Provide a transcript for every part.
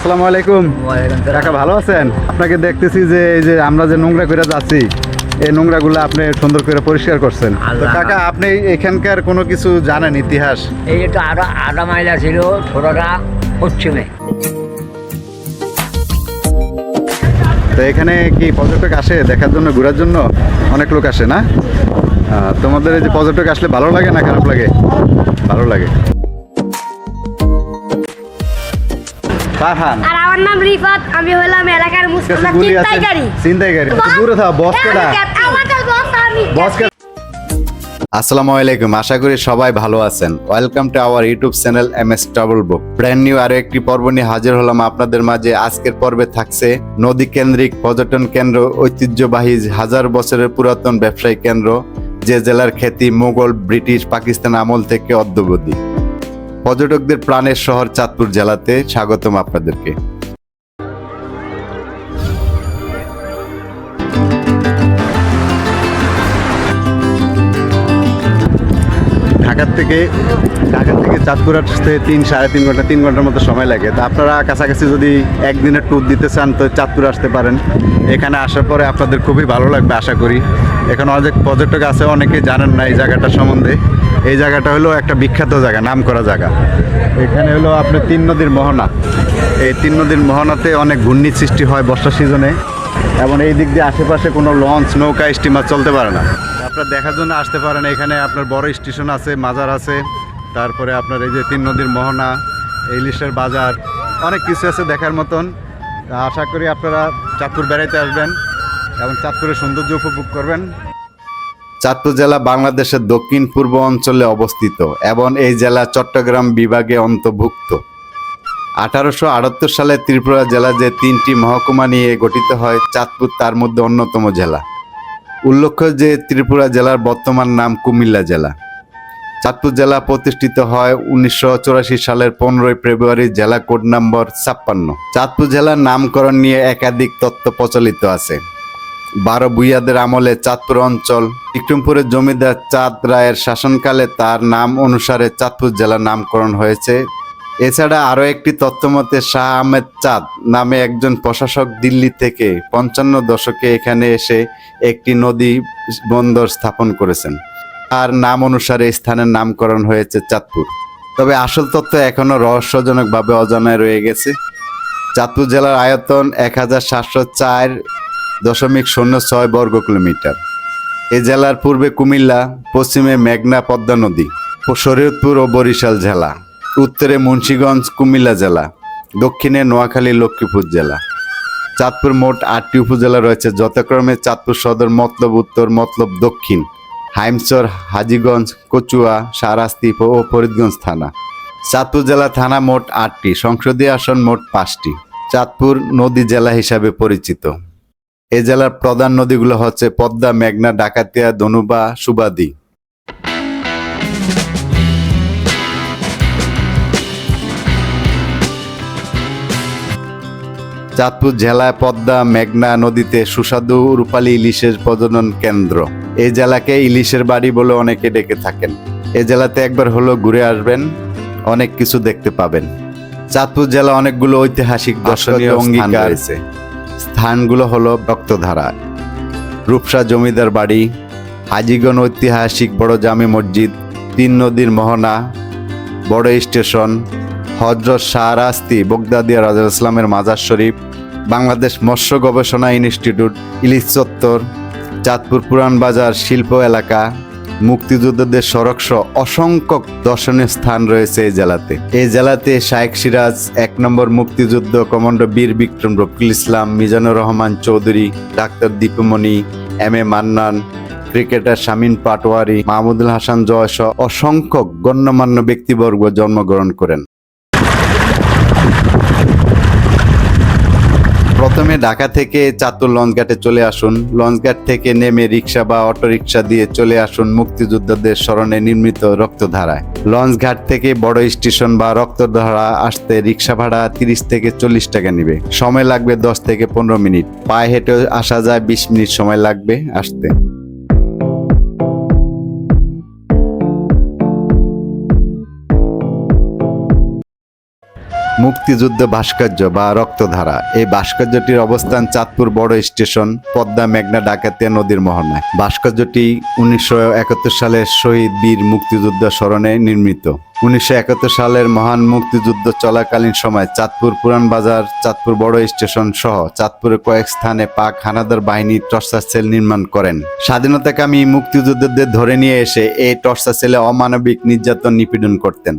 আসসালামু আলাইকুম। কাকা ভালো আছেন? আপনাকে দেখতেছি যে এই যে আমরা যে নোংরা করে যাচ্ছি এই নোংরাগুলো আপনি সুন্দর করে পরিষ্কার করছেন। তো কাকা আপনি এখানকার কোনো কিছু জানেন ইতিহাস? এই যে তো আধা আধা মাইলা ছিল ছোটটা পশ্চিমে। তো এখানে কি পর্যটক আসে দেখার জন্য ঘোরার জন্য? অনেক লোক আসে না? তোমাদের এই যে পর্যটক আসলে ভালো লাগে না খারাপ লাগে? ভালো লাগে। ফারহান। আর আমার নাম রিফাত আমি হলাম এলাকার মুসলিম কাছে গুলি আছে। চিন্তাইকারী চিন্তাইকারী দূরে থাক বস কেডা আমাদের বস আমি বস আসসালামু আলাইকুম আশা করি সবাই ভালো আছেন। Welcome to our YouTube channel M S travel book brand new আরও একটি পর্ব নিয়ে হাজির হলাম আপনাদের মাঝে। আজকের পর্বে থাকছে নদী কেন্দ্রিক পর্যটন কেন্দ্র ঐতিহ্যবাহী হাজার বছরের পুরাতন ব্যবসায়ী কেন্দ্র যে জেলার খ্যাতি মোগল ব্রিটিশ পাকিস্তান আমল থেকে অদ্যবধি। পর্যটকদের প্রাণের শহর চাঁদপুর জেলাতে স্বাগতম আপনাদেরকে। ঢাকার থেকে ঢাকা থেকে চাঁদপুর আসতে তিন, সাড়ে তিন ঘণ্টা, তিন ঘণ্টার মতো সময় লাগে। তা আপনারা কাছাকাছি যদি একদিনের ট্যুর দিতে চান, তো চাঁদপুর আসতে পারেন। এখানে আসার পরে আপনাদের খুবই ভালো লাগবে, আশা করি। এখানে অনেক পর্যটক আছে, অনেকে জানেন না এই জায়গাটা সম্বন্ধে। এই জায়গাটা হলো একটা বিখ্যাত জায়গা নাম করা জায়গা। এখানে হলো আপনার তিন নদীর মোহনা। এই তিন নদীর মোহনাতে অনেক ঘূর্ণির সৃষ্টি হয় বর্ষা সিজনে। এবং এই দিক দিয়ে আশেপাশে কোনো লঞ্চ, নৌকা, স্টিমার চলতে পারে না। আপনার দেখার জন্য আসতে পারেন, এখানে আপনার বড় স্টেশন আছে, মাজার আছে। তারপরে আপনার এই যে তিন নদীর মোহনা, ইলিশের বাজার, অনেক কিছু আছে দেখার মতন। আশা করি আপনারা চাঁদপুর বেড়াইতে আসবেন এবং চাঁদপুরের সৌন্দর্য উপভোগ করবেন। চাঁদপুর জেলা বাংলাদেশের দক্ষিণ পূর্ব অঞ্চলে অবস্থিত এবং এই জেলা চট্টগ্রাম বিভাগে অন্তর্ভুক্ত। আঠারোশো আটাত্তর সালে ত্রিপুরা জেলা যে তিনটি মহকুমা নিয়ে গঠিত হয়, চাঁদপুর তার মধ্যে অন্যতম জেলা। উল্লেখ্য যে ত্রিপুরা জেলার বর্তমান নাম কুমিল্লা জেলা। চাঁদপুর জেলা প্রতিষ্ঠিত হয় উনিশশো সালের পনেরোই ফেব্রুয়ারি, জেলা কোড নম্বর ছাপ্পান্ন। চাঁদপুর জেলার নামকরণ নিয়ে একাধিক তত্ত্ব প্রচলিত আছে। বারো ভুইয়াদের আমলে চাঁদপুর অঞ্চল বিক্রমপুরের জমিদার চাঁদ রায়ের শাসনকালে তার নাম অনুসারে চাঁদপুর জেলার নামকরণ হয়েছে। এছাড়া আরও একটি তথ্যমতে শাহ আহমেদ চাঁদ নামে একজন প্রশাসক দিল্লি থেকে পঞ্চান্ন দশকে এখানে এসে একটি নদী বন্দর স্থাপন করেছেন। আর নাম অনুসারে স্থানের নামকরণ হয়েছে চাঁদপুর। তবে আসল তথ্য এখনও রহস্যজনকভাবে অজানায় রয়ে গেছে। চাঁদপুর জেলার আয়তন এক হাজার সাতশো চার দশমিক শূন্য ছয় বর্গ কিলোমিটার। এই জেলার পূর্বে কুমিল্লা, পশ্চিমে মেঘনা পদ্মা নদী ও শরীয়তপুর ও বরিশাল জেলা। উত্তরে মুন্সীগঞ্জ, কুমিল্লা জেলা। দক্ষিণে নোয়াখালী, লক্ষ্মীপুর জেলা। চাঁদপুর মোট আটটি উপজেলা রয়েছে। যথাক্রমে চাঁদপুর সদর, মতলব উত্তর, মতলব দক্ষিণ। হাইমচর, হাজীগঞ্জ, কচুয়া, সারাস্তি ও ফরিদগঞ্জ থানা। চাঁদপুর জেলা থানা মোট আটটি, সংসদীয় আসন মোট পাঁচটি। চাঁদপুর নদী জেলা হিসাবে পরিচিত। এই জেলার প্রধান নদীগুলো হচ্ছে পদ্মা মেঘনা ডাকাতিয়া ধনুবা সুবাদি। চাঁদপুর জেলায় পদ্মা মেঘনা নদীতে সুস্বাদু রূপালী ইলিশের প্রজনন কেন্দ্র। এই জেলাকে ইলিশের বাড়ি বলে অনেকে ডেকে থাকেন। এই জেলাতে একবার হলো ঘুরে আসবেন অনেক কিছু দেখতে পাবেন। চাঁদপুর জেলা অনেকগুলো ঐতিহাসিক দর্শনীয় অঙ্গীকার রয়েছে। স্থানগুলো হলো রক্তধারা। রূপসা জমিদার বাড়ি, হাজিগণ ঐতিহাসিক বড় জামে মসজিদ, তিন নদীর মোহনা, বড় স্টেশন, হজরত শাহরাস্তি বগদাদিয়া রাজা ইসলামের মাজার শরীফ, বাংলাদেশ মৎস্য গবেষণা ইনস্টিটিউট, ইলিশ চত্বর, চাঁদপুর পুরান বাজার শিল্প এলাকা মুক্তিযোদ্ধাদের সড়ক সহ অসংখ্য দর্শনীয় স্থান রয়েছে এই জেলাতে। এই জেলাতে শায়েক সিরাজ, এক নম্বর মুক্তিযুদ্ধ কমান্ডো বীর Vikram Rafiqul Islam, Mizanur Rahman Chowdhury, doctor Dipmoni, M A Mannan, cricketer Shamin Patwari, Mahmudul Hasan Joy সহ অসংখ্য গণ্যমান্য ব্যক্তিবর্গ জন্মগ্রহণ করেন। প্রথমে ঢাকা থেকে চাতুর লঞ্চঘাটে চলে আসুন। লঞ্চঘাট থেকে নেমে রিক্সা বা অটোরিকশা দিয়ে চলে আসুন মুক্তিযোদ্ধাদের স্মরণে নির্মিত রক্তধারায়। লঞ্চঘাট থেকে বড় স্টেশন বা রক্তধারা আসতে রিক্সা ভাড়া তিরিশ থেকে চল্লিশ টাকা নিবে। সময় লাগবে দশ থেকে পনেরো মিনিট। পায়ে হেঁটে আসা যায় বিশ মিনিট সময় লাগবে আসতে। মুক্তিযুদ্ধ ভাস্কর্য বা রক্তধারা। এই ভাস্কর্যটির অবস্থান চাঁদপুর বড় স্টেশন, পদ্মা মেঘনা ডাকাতিয়া নদীর মোহনায়। ভাস্কর্যটি উনিশশো একাত্তর সালে শহীদ বীর মুক্তিযুদ্ধ স্মরণে নির্মিত। উনিশশো একাত্তর সালের মহান মুক্তিযুদ্ধ চলাকালীন সময় চাঁদপুর পুরান বাজার, চাঁদপুর বড় স্টেশন সহ চাঁদপুরের কয়েক স্থানে পাক হানাদার বাহিনী টর্চার সেল নির্মাণ করেন। স্বাধীনতাকামী মুক্তিযুদ্ধদের ধরে নিয়ে এসে এই টর্চার সেলে অমানবিক নির্যাতন নিপীড়ন করতেন।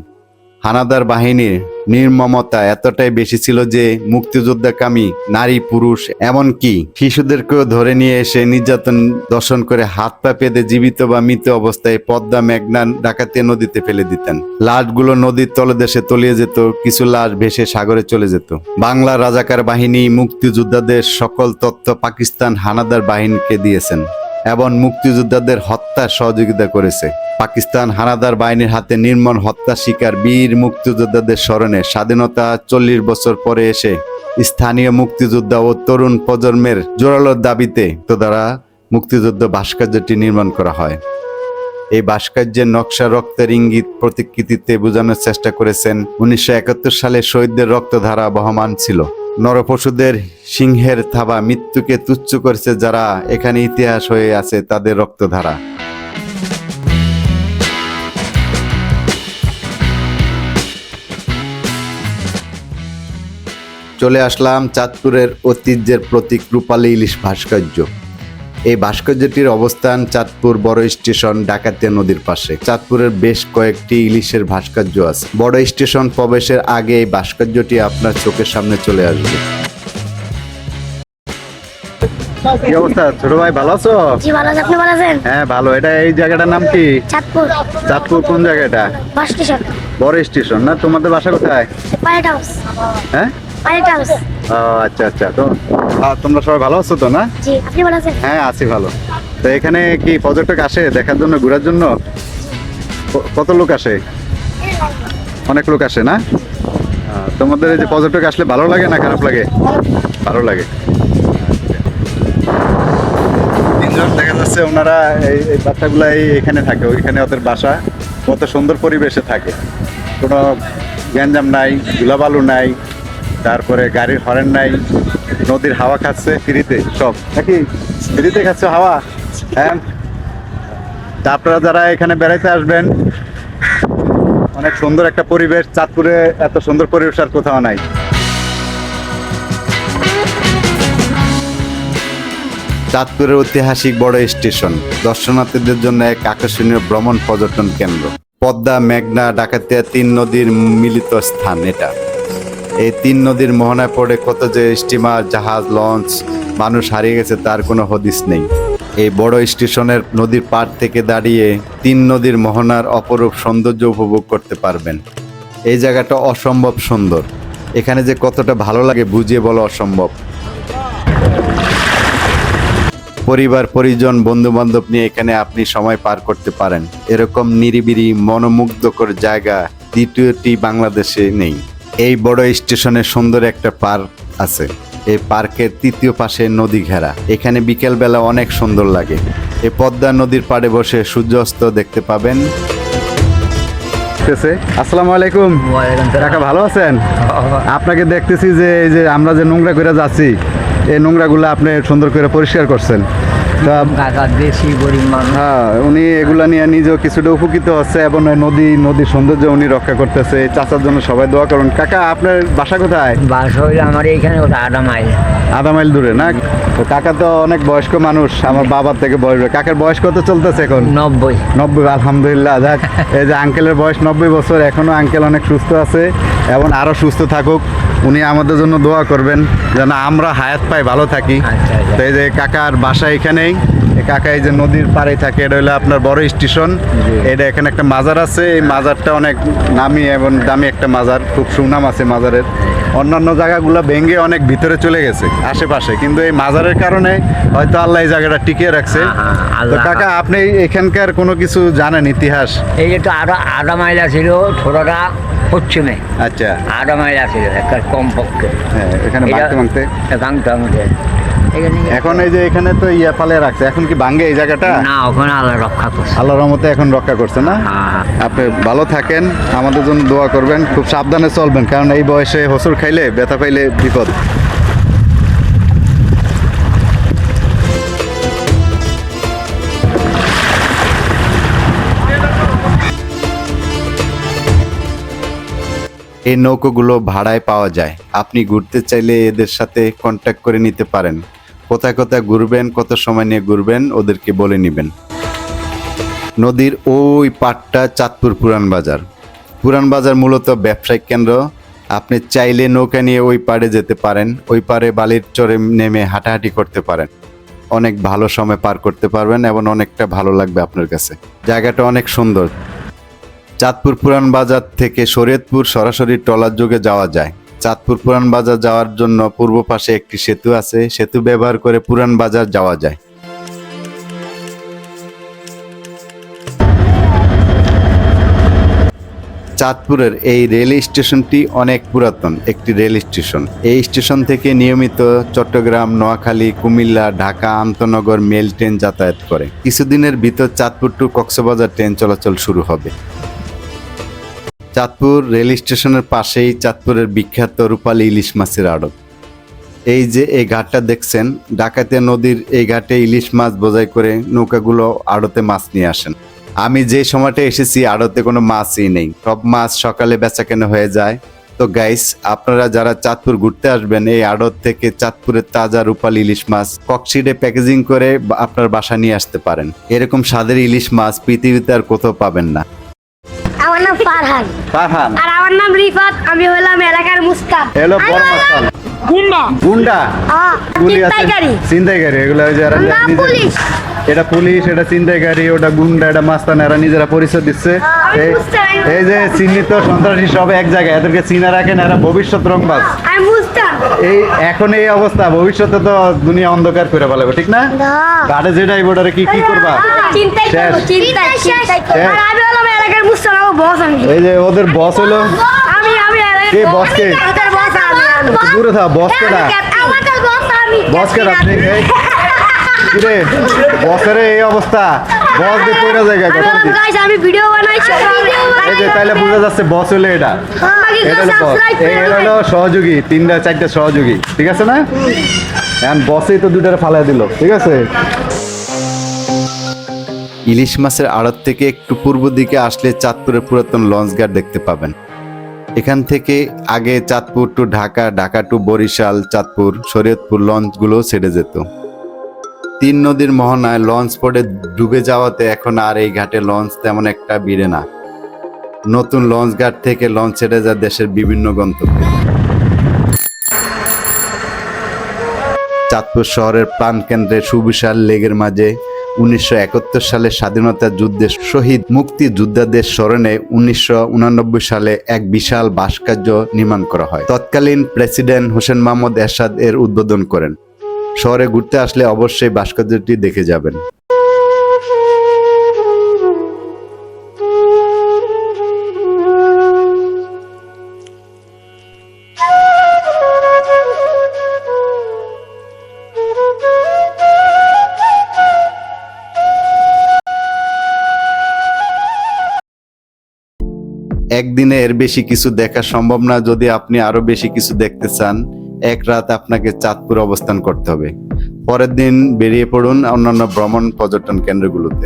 হানাদার বাহিনীর নির্মমতা এতটাই বেশি ছিল যে মুক্তিযোদ্ধাকামী নারী, পুরুষ, এমনকি শিশুদেরকেও ধরে নিয়ে এসে নির্যাতন দর্শন করে হাত পা পেতে জীবিত বা মৃত অবস্থায় পদ্মা মেঘনা ডাকাতিয়া নদীতে ফেলে দিতেন। লাশগুলো নদীর তলদেশে তলিয়ে যেত, কিছু লাশ ভেসে সাগরে চলে যেত। বাংলা রাজাকার বাহিনী মুক্তিযোদ্ধাদের সকল তথ্য পাকিস্তান হানাদার বাহিনীকে দিয়েছেন। এবং মুক্তিযোদ্ধাদের হত্যা সহযোগিতা করেছে। পাকিস্তান হানাদার বাহিনীর হাতে নির্মম হত্যা শিকার বীর মুক্তিযোদ্ধাদের স্মরণে স্বাধীনতা চল্লিশ বছর পরে এসে স্থানীয় মুক্তিযোদ্ধা ও তরুণ প্রজন্মের জোরালোর দাবিতে তো দ্বারা মুক্তিযুদ্ধ ভাস্কর্যটি নির্মাণ করা হয়। এই ভাস্কর্যের নকশা রক্তের ইঙ্গিত প্রতিকৃতিতে বোঝানোর চেষ্টা করেছেন। উনিশশো একাত্তর সালে শহীদদের রক্তধারা বহমান ছিল। নরপশুদের সিংহের থাবা মৃত্যুকে তুচ্ছ করছে যারা এখানে ইতিহাস হয়ে আছে তাদের রক্তধারা। চলে আসলাম চাঁদপুরের ঐতিহ্যের প্রতীক রূপালী ইলিশ ভাস্কর্য। এই ভাস্কর্যটির অবস্থান চাঁদপুর বড় স্টেশন ডাকাতিয়া নদীর পাশে। চাঁদপুরের বেশ কয়েকটি ইলিশের ভাস্কর্য আছে। বড় স্টেশন প্রবেশের আগে এই ভাস্কর্যটি আপনার চোখের সামনে চলে আসবে। কি অবস্থা? ছোট ভাই ভালো আছো? জি ভালো আছে। আপনি ভালো আছেন? হ্যাঁ ভালো। এটা এই জায়গাটার নাম কি? চাঁদপুর। চাঁদপুর কোন জায়গাটা? Bus station. বড় স্টেশন। না তোমাদের বাসা কোথায়? Pilot house. হ্যাঁ? Pilot house. ও আচ্ছা আচ্ছা। তো তোমরা সবাই ভালো আছো তো না? হ্যাঁ আছি ভালো। তো এখানে কি পর্যটক আসে দেখার জন্য ঘোরার জন্য? কত লোক আসে? অনেক লোক আসে না? তোমাদের এই যে পর্যটক আসলে ভালো লাগে না খারাপ লাগে? ভালো লাগে। তিনজন দেখা যাচ্ছে ওনারা এই এই বাচ্চাগুলা এখানে থাকে ওইখানে ওদের বাসা। কত সুন্দর পরিবেশে থাকে। কোনো গ্যাঞ্জাম নাই ধুলাবালু নাই। তারপরে গাড়ির হরেন নাই, নদীর হাওয়া খাচ্ছে, ফ্রিতে, সব। নাকি? ফ্রিতে খাচ্ছে হাওয়া? হ্যাঁ? আপনারা যারা এখানে বেড়াইতে আসবেন, অনেক সুন্দর একটা পরিবেশ, চাঁদপুরে এত সুন্দর পরিবেশ আর কোথাও নাই। চাঁদপুরের ঐতিহাসিক বড় স্টেশন, দর্শনার্থীদের জন্য এক আকর্ষণীয় ভ্রমণ পর্যটন কেন্দ্র। পদ্মা, মেঘনা, ডাকাতিয়া, তিন নদীর মিলিত স্থান এটা। এই তিন নদীর মোহনায় পড়ে কত যে স্টিমার, জাহাজ, লঞ্চ, মানুষ হারিয়ে গেছে, তার কোনো হদিস নেই। এই বড় স্টেশনের নদীর পাড় থেকে দাঁড়িয়ে তিন নদীর মোহনার অপরূপ সৌন্দর্য উপভোগ করতে পারবেন। এই জায়গাটা অসম্ভব সুন্দর। এখানে যে কতটা ভালো লাগে বুঝিয়ে বলা অসম্ভব। পরিবার, পরিজন বন্ধু বান্ধব নিয়ে এখানে আপনি সময় পার করতে পারেন। এরকম নিরিবিরি মনোমুগ্ধকর জায়গা দ্বিতীয়টি বাংলাদেশে নেই। এই বড় স্টেশনে সুন্দর একটা পার্ক আছে। এই পার্কের তৃতীয় পাশে নদী ঘেরা। এখানে বিকেলবেলা অনেক সুন্দর লাগে। এই পদ্মা নদীর পাড়ে বসে সূর্যাস্ত দেখতে পাবেন। আসসালামু আলাইকুম। কাকা ভালো আছেন? আপনাকে দেখতেছি যে এই যে আমরা যে নোংরা করে যাচ্ছি এই নোংরাগুলো আপনি সুন্দর করে পরিষ্কার করছেন। হ্যাঁ উনি এগুলা নিয়ে নিজেও কিছুটা উপকৃত হচ্ছে এবং নদী নদীর সৌন্দর্য উনি রক্ষা করতেছে। চাচার জন্য সবাই দোয়া করুন। কাকা আপনার বাসা কোথায়? বাস হইলে আমার এইখানে আধা মাইল। আধা মাইল দূরে না? তো কাকা তো অনেক বয়স্ক মানুষ আমার বাবার থেকে বয়স কাকার বয়স কত চলতেছে এখন? নব্বই। নব্বই আলহামদুলিল্লাহ। যাক এই যে আঙ্কেলের বয়স নব্বই বছর এখনও আঙ্কেল অনেক সুস্থ আছে। এবং আরও সুস্থ থাকুক। উনি আমাদের জন্য দোয়া করবেন যেন আমরা হায়াত পাই ভালো থাকি। আচ্ছা, আচ্ছা। তো এই যে কাকার বাসা এখানেই। কাকা এই যে নদীর পাড়ে থাকে এটা হলো আপনার বড় স্টেশন। এটা এখানে একটা মাজার আছে। এই মাজারটা অনেক নামি এবং দামি একটা মাজার। খুব সুনাম আছে মাজারের। অন্যান্য জায়গাগুলো ভেঙে অনেক ভিতরে চলে গেছে আশেপাশে। কিন্তু এই মাজারের কারণে হয়তো আল্লাহ এই জায়গাটা টিকিয়ে রাখছে। হ্যাঁ, হ্যাঁ, তো কাকা আপনি এখানকার কোনো কিছু জানেন ইতিহাস? এই যে তো আধা আধা মাইলা ছিল ছোটটা। পশ্চিমে আচ্ছা। আধা মাইলা ছিল একটা কম হ্যাঁ এখানে ভাঙতে ভাঙতে। ভাঙতে ভাঙতে। এখন এই যে এখানে তো ইয়া ফালে রাখছে এখন কি ভাঙ্গে এই জায়গাটা? না ওখানে আল্লাহ রক্ষা করছে। আল্লাহর রহমতে এখন রক্ষা করছে না? হ্যাঁ। আপনি ভালো থাকেন আমাদের জন্য দোয়া করবেন খুব সাবধানে চলবেন কারণ এই বয়সে হসুর খাইলে ব্যথা পাইলে বিপদ। এই নৌকোগুলো ভাড়ায় পাওয়া যায়। আপনি ঘুরতে চাইলে এদের সাথে কন্ট্যাক্ট করে নিতে পারেন। কোথায় কোথায় ঘুরবেন, কত সময় নিয়ে ঘুরবেন, ওদেরকে বলে নেবেন। নদীর ওই পাটটা চাঁদপুর পুরান বাজার। পুরান বাজার মূলত ব্যবসায়িক কেন্দ্র। আপনি চাইলে নৌকা নিয়ে ওই পাড়ে যেতে পারেন, ওই পাড়ে বালির চরে নেমে হাঁটাহাঁটি করতে পারেন। অনেক ভালো সময় পার করতে পারবেন এবং অনেকটা ভালো লাগবে আপনার কাছে। জায়গাটা অনেক সুন্দর। চাঁদপুর পুরান বাজার থেকে শরীয়তপুর সরাসরি ট্রলার যোগে যাওয়া যায়। চাঁদপুর পুরান বাজার যাওয়ার জন্য পূর্ব পাশে একটি সেতু আছে। সেতু ব্যবহার করে পুরান বাজার যাওয়া যায়। চাঁদপুরের এই রেল স্টেশনটি অনেক পুরাতন, একটি রেল স্টেশন। এই স্টেশন থেকে নিয়মিত চট্টগ্রাম, নোয়াখালী, কুমিল্লা, ঢাকা, আন্তনগর, মেল ট্রেন যাতায়াত করে। কিছুদিনের ভিতর চাঁদপুর টু কক্সবাজার ট্রেন চলাচল শুরু হবে। চাঁদপুর রেল স্টেশনের পাশেই চাঁদপুরের বিখ্যাত রূপালী ইলিশ মাছের আড়ত। এই যে এই ঘাটটা দেখছেন, ডাকাতিয়া নদীর এই ঘাটে ইলিশ মাছ বোঝাই করে নৌকাগুলো আড়তে মাছ নিয়ে আসেন। আমি যে সময়টা এসেছি, আড়তে কোনো মাছই নেই। সব মাছ সকালে বেচা কেনা হয়ে যায়। তো গাইস আপনারা যারা চাঁদপুর ঘুরতে আসবেন, এই আড়ত থেকে চাঁদপুরের তাজা রূপালী ইলিশ মাছ ককশিডে প্যাকেজিং করে আপনার বাসা নিয়ে আসতে পারেন। এরকম স্বাদের ইলিশ মাছ পৃথিবীতে আর কোথাও পাবেন না। নাম ফারহান। ফারহান। আর আমার নাম রিফাত আমি হলাম এলাকার মুস্তান হ্যালো বড় মাস্তান গুন্ডা। গুন্ডা? গুলি চিন্তাইকারী চিন্তাইকারী এগুলো ওই পুলিশ। এটা পুলিশ এটা চিন্তাইকারী ওটা গুন্ডা এটা মাস্তান এরা নিজেরা পরিচয় দিচ্ছে। এই- যে চিহ্নিত সন্ত্রাসী সব এক জায়গায় এদেরকে চিনা রাখেন এরা ভবিষ্যৎ রংবাজ। আমি এই এখন এই অবস্থা ভবিষ্যতে তো দুনিয়া অন্ধকার করে ফেলাবে ঠিক না? না। কাটে যেটাই বোর্ডারে কি কি করবা? চিন্তাই শেষ। এলাকার মুস্তান আমার বস আমি। এই যে ওদের বস হলো। আমি আমি কে boss কে? এলাকার boss আমি। দূরে থাক বস কেডা আমাদের boss আমি বস কেডা আপনি এই কিরে বসের এই অবস্থা। বস দিয়ে পয়রা জায়গা কথা কি আমি ভিডিও বানাইছি এই যে তাইলে বোঝা যাচ্ছে বস হলো এটা। এটা হলো বস এই হলো সহযোগী তিনটা চারটা সহযোগী। ঠিক আছে না? এখন বসেই তো দুটারে ফালাই দিল। ঠিক আছে? ইলিশ মাছের আড়ত থেকে একটু পূর্ব দিকে আসলে চাঁদপুরের পুরাতন লঞ্চ ঘাট দেখতে পাবেন। এখান থেকে আগে চাঁদপুর টু ঢাকা ঢাকা টু বরিশাল, চাঁদপুর, শরীয়তপুর লঞ্চগুলো ছেড়ে যেত। তিন নদীর মোহনায় লঞ্চ পড়ে ডুবে যাওয়াতে এখন আর এই ঘাটে লঞ্চ তেমন একটা ভিড়ে না। নতুন লঞ্চ ঘাট থেকে লঞ্চ ছেড়ে যায় দেশের বিভিন্ন গন্তব্যে। চাঁদপুর শহরের প্রাণকেন্দ্রে সুবিশাল লেগের মাঝে উনিশশো একাত্তর সালে স্বাধীনতা যুদ্ধে শহীদ মুক্তিযোদ্ধাদের স্মরণে উনিশশো সালে এক বিশাল ভাস্কর্য নির্মাণ করা হয়। তৎকালীন প্রেসিডেন্ট হোসেন মোহাম্মদ এরশাদ এর উদ্বোধন করেন। শহরে ঘুরতে আসলে অবশ্যই ভাস্কর্যটি দেখে যাবেন। একদিনে এর বেশি কিছু দেখা সম্ভব না যদি আপনি আরও বেশি কিছু দেখতে চান। এক রাত আপনাকে চাঁদপুর অবস্থান করতে হবে। পরের দিন বেরিয়ে পড়ুন অন্যান্য ভ্রমণ পর্যটন কেন্দ্রগুলোতে।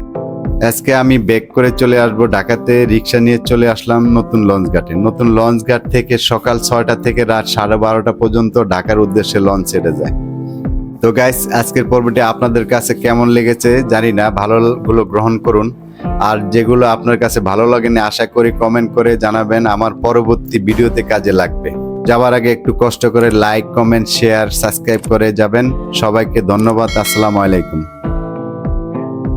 আজকে আমি বেক করে চলে আসব ঢাকাতে, রিক্সা নিয়ে চলে আসলাম নতুন লঞ্চ ঘাটে। নতুন লঞ্চ ঘাট থেকে সকাল ছয়টা থেকে রাত সাড়ে বারোটা পর্যন্ত ঢাকার উদ্দেশ্যে লঞ্চ ছেড়ে যায়। তো গাইস আজকের পর্বটি আপনাদের কাছে কেমন লেগেছে জানি না ভালো গুলো গ্রহণ করুন। আর যেগুলো আপনার কাছে ভালো লাগেনি, আশা করি কমেন্ট করে জানাবেন। আমার পরবর্তী ভিডিওতে কাজে লাগবে। যাওয়ার আগে একটু কষ্ট করে লাইক কমেন্ট শেয়ার সাবস্ক্রাইব করে যাবেন। সবাইকে ধন্যবাদ। আসসালামু আলাইকুম।